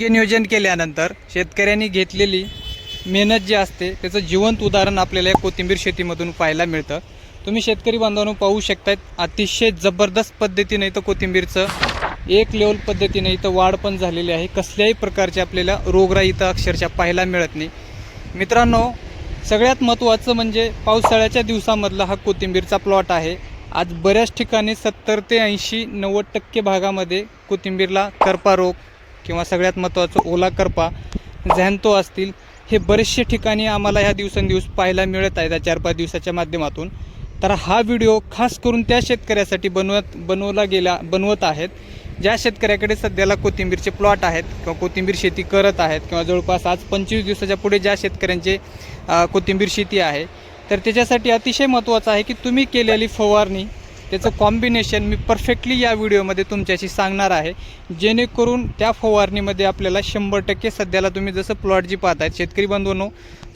योग्य नियोजन केल्यानंतर शेतकऱ्यांनी घेतलेली मेहनत जी असते त्याचं जिवंत उदाहरण आपल्याला या कोथिंबीर शेतीमधून पाहायला मिळतं. तुम्ही शेतकरी बांधवांनो पाहू शकतायत अतिशय जबरदस्त पद्धतीने इथं कोथिंबीरचं एक लेवल पद्धतीने इथं वाढ पण झालेली आहे. कसल्याही प्रकारचे आपल्याला रोगराई इथं अक्षरशः पाहायला मिळत नाही. मित्रांनो सगळ्यात महत्त्वाचं म्हणजे पावसाळ्याच्या दिवसामधला हा कोथिंबीरचा प्लॉट आहे. आज बऱ्याच ठिकाणी सत्तर ते ऐंशी नव्वद टक्के भागामध्ये कोथिंबीरला करपा रोग किंवा सगळ्यात महत्त्वाचं ओला करपा झॅन्तो असतील हे बरेचसे ठिकाणी आम्हाला ह्या दिवसेंदिवस पाहायला मिळत आहेत या चार पाच दिवसाच्या माध्यमातून. तर हा व्हिडिओ खास करून त्या शेतकऱ्यासाठी बनवत बनवला गेला बनवत आहेत ज्या शेतकऱ्याकडे सध्याला कोथिंबीरचे प्लॉट आहेत किंवा कोथिंबीर शेती करत आहेत किंवा जवळपास आज पंचवीस दिवसाच्या पुढे ज्या शेतकऱ्यांचे कोथिंबीर शेती आहे तर त्याच्यासाठी अतिशय महत्त्वाचं आहे की तुम्ही केलेली फवारणी त्याचं कॉम्बिनेशन मी परफेक्टली या व्हिडिओमध्ये तुमच्याशी सांगणार आहे. जेणेकरून त्या फवारणीमध्ये आपल्याला शंभर टक्के सध्याला तुम्ही जसं प्लॉट जी पाहतायत शेतकरी बंधूंनो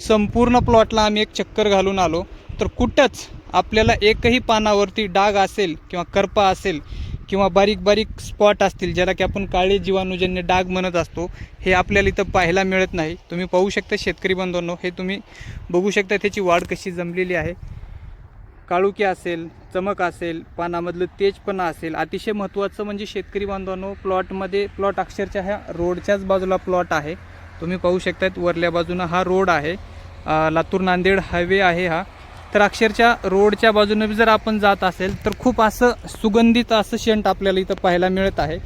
संपूर्ण प्लॉटला आम्ही एक चक्कर घालून आलो. तर कुठंच आपल्याला एकही पानावरती डाग असेल किंवा करपा असेल किंवा बारीक बारीक स्पॉट असतील ज्याला की आपण काळे जीवाणूजन्य डाग म्हणत असतो हे आपल्याला इथं पाहायला मिळत नाही. तुम्ही पाहू शकता शेतकरी बंधूंनो हे तुम्ही बघू शकता त्याची वाढ कशी जमलेली आहे. काळुकी असेल चमक असेल पानामधलं तेजपणा असेल. अतिशय महत्त्वाचं म्हणजे शेतकरी बांधवांनो प्लॉटमध्ये प्लॉट अक्षरशः ह्या रोडच्याच बाजूला प्लॉट आहे. तुम्ही पाहू शकतात वरल्या बाजूनं हा रोड आहे. लातूर नांदेड हायवे आहे हा. तर अक्षरशः रोडच्या बाजूनं बी जर आपण जात असेल तर खूप असं सुगंधित असं शेंट आपल्याला इथं पाहायला मिळत आहे.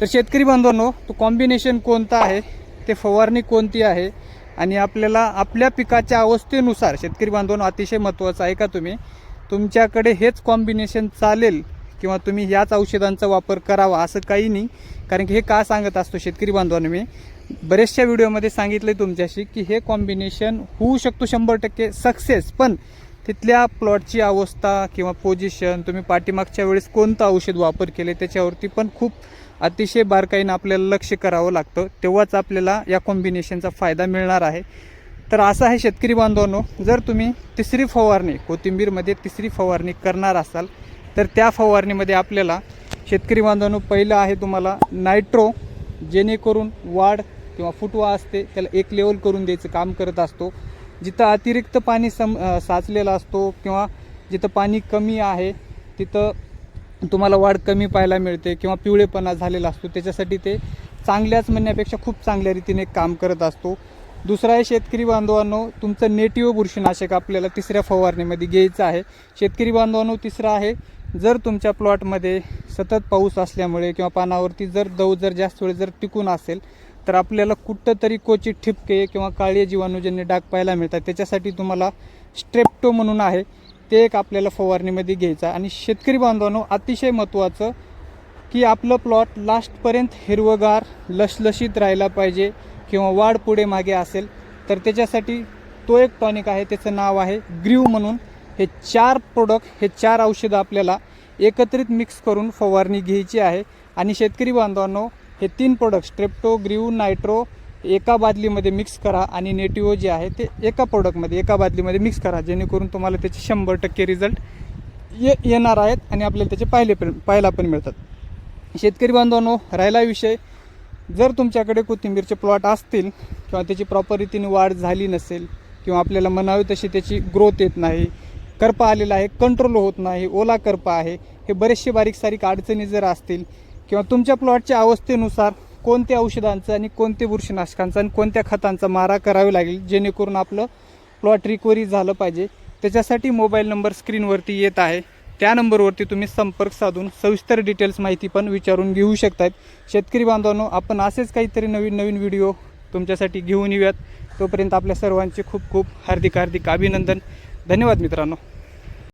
तर शेतकरी बांधवांनो तो कॉम्बिनेशन कोणता आहे? ते फवारणी कोणती आहे? आणि आपल्याला आपल्या पिकाच्या अवस्थेनुसार शेतकरी बांधवांनो अतिशय महत्त्वाचं आहे का तुम्ही? तुमच्याकडे हेच कॉम्बिनेशन चालेल किंवा तुम्ही ह्याच औषधांचा वापर करावा असं काही नाही. कारण की हे का सांगत असतो शेतकरी बांधवांनो मी? बरेचशा व्हिडिओमध्ये सांगितलं तुमच्याशी की हे कॉम्बिनेशन होऊ शकतो शंभर टक्के सक्सेस पण तिथल्या प्लॉटची अवस्था किंवा पोझिशन तुम्ही पाठीमागच्या वेळेस कोणतं औषध वापर केले त्याच्यावरती पण खूप अतिशय बारकाईनं आपल्याला लक्ष करावं लागतं. तेव्हाच आपल्याला या कॉम्बिनेशनचा फायदा मिळणार आहे. तर असं आहे शेतकरी बांधवांनो जर तुम्ही तिसरी फवारणी कोथिंबीरमध्ये तिसरी फवारणी करणार असाल तर त्या फवारणीमध्ये आपल्याला शेतकरी बांधवांनो पहिलं आहे तुम्हाला नायट्रो जेणेकरून वाढ किंवा फुटवा असते त्याला एक लेवल करून द्यायचं काम करत असतो. जिथं अतिरिक्त पाणी सम साचलेला साचलेलं असतो किंवा जिथं पाणी कमी आहे तिथं तुम्हाला वाढ कमी पाहायला मिळते किंवा पिवळेपणा झालेला असतो. त्याच्यासाठी ते चांगल्याच म्हणण्यापेक्षा खूप चांगल्या रीतीने काम करत असतो. दुसरा आहे शेतकरी बांधवांनो तुमचं नेटिव्ह बुरशीनाशक आपल्याला तिसऱ्या फवारणीमध्ये घ्यायचं आहे. शेतकरी बांधवांनो तिसरा आहे जर तुमच्या प्लॉटमध्ये सतत पाऊस असल्यामुळे किंवा पानावरती जर दव जर जास्त वेळ जर टिकून असेल तर आपल्याला कुठं तरी क्वचित ठिपके किंवा काळी जीवाणूजन्य डाग पाहायला मिळतात. त्याच्यासाठी तुम्हाला स्ट्रेप्टो म्हणून आहे ते एक आपल्याला फवारणीमध्ये घ्यायचं आहे. आणि शेतकरी बांधवांनो अतिशय महत्त्वाचं की आपलं प्लॉट लास्टपर्यंत हिरवगार लसलशीत राहायला पाहिजे. किंवा वाढ पुढे मागे असेल तर त्याच्यासाठी तो एक टॉनिक आहे त्याचं नाव आहे ग्रीव म्हणून. हे चार प्रोडक्ट हे चार औषधं आपल्याला एकत्रित मिक्स करून फवारणी घ्यायची आहे. आणि शेतकरी बांधवांनो हे तीन प्रोडक्ट स्ट्रेप्टो ग्रीव नायट्रो एका बादलीमध्ये मिक्स करा आणि नेटिओ जे आहे ते एका प्रोडक्टमध्ये एका बादलीमध्ये मिक्स करा. जेणेकरून तुम्हाला त्याचे शंभर टक्के रिझल्ट ये येणार आहेत आणि आपल्याला त्याचे पाहिले पण पाहायला पण मिळतात. शेतकरी बांधवांनो राहिला विषय. जर तुमच्याकडे कोथिंबीरचे प्लॉट असतील किंवा त्याची प्रॉपर रीतीने वाढ झाली नसेल किंवा आपल्याला म्हणावी तशी त्याची ग्रोथ येत नाही करपा आलेला आहे कंट्रोल होत नाही ओला करपा आहे हे बरेचसे बारीक सारीक अडचणी जर असतील किंवा तुमच्या प्लॉटच्या अवस्थेनुसार कोणत्या औषधांचं आणि कोणत्या बुरशीनाशकांचा आणि कोणत्या खतांचा मारा करावा लागेल जेणेकरून आपलं प्लॉट रिकवरी झालं पाहिजे. त्याच्यासाठी मोबाईल नंबर स्क्रीनवरती येत आहे. त्या नंबरवरती तुम्ही संपर्क साधून सविस्तर डिटेल्स माहिती पण विचारून घेऊ शकतात शेतकरी बांधवांनो आपण असेच काहीतरी नवीन नवीन व्हिडिओ तुमच्यासाठी घेऊन येऊयात. तोपर्यंत आपल्या सर्वांचे खूप खूप हार्दिक हार्दिक अभिनंदन. धन्यवाद मित्रांनो.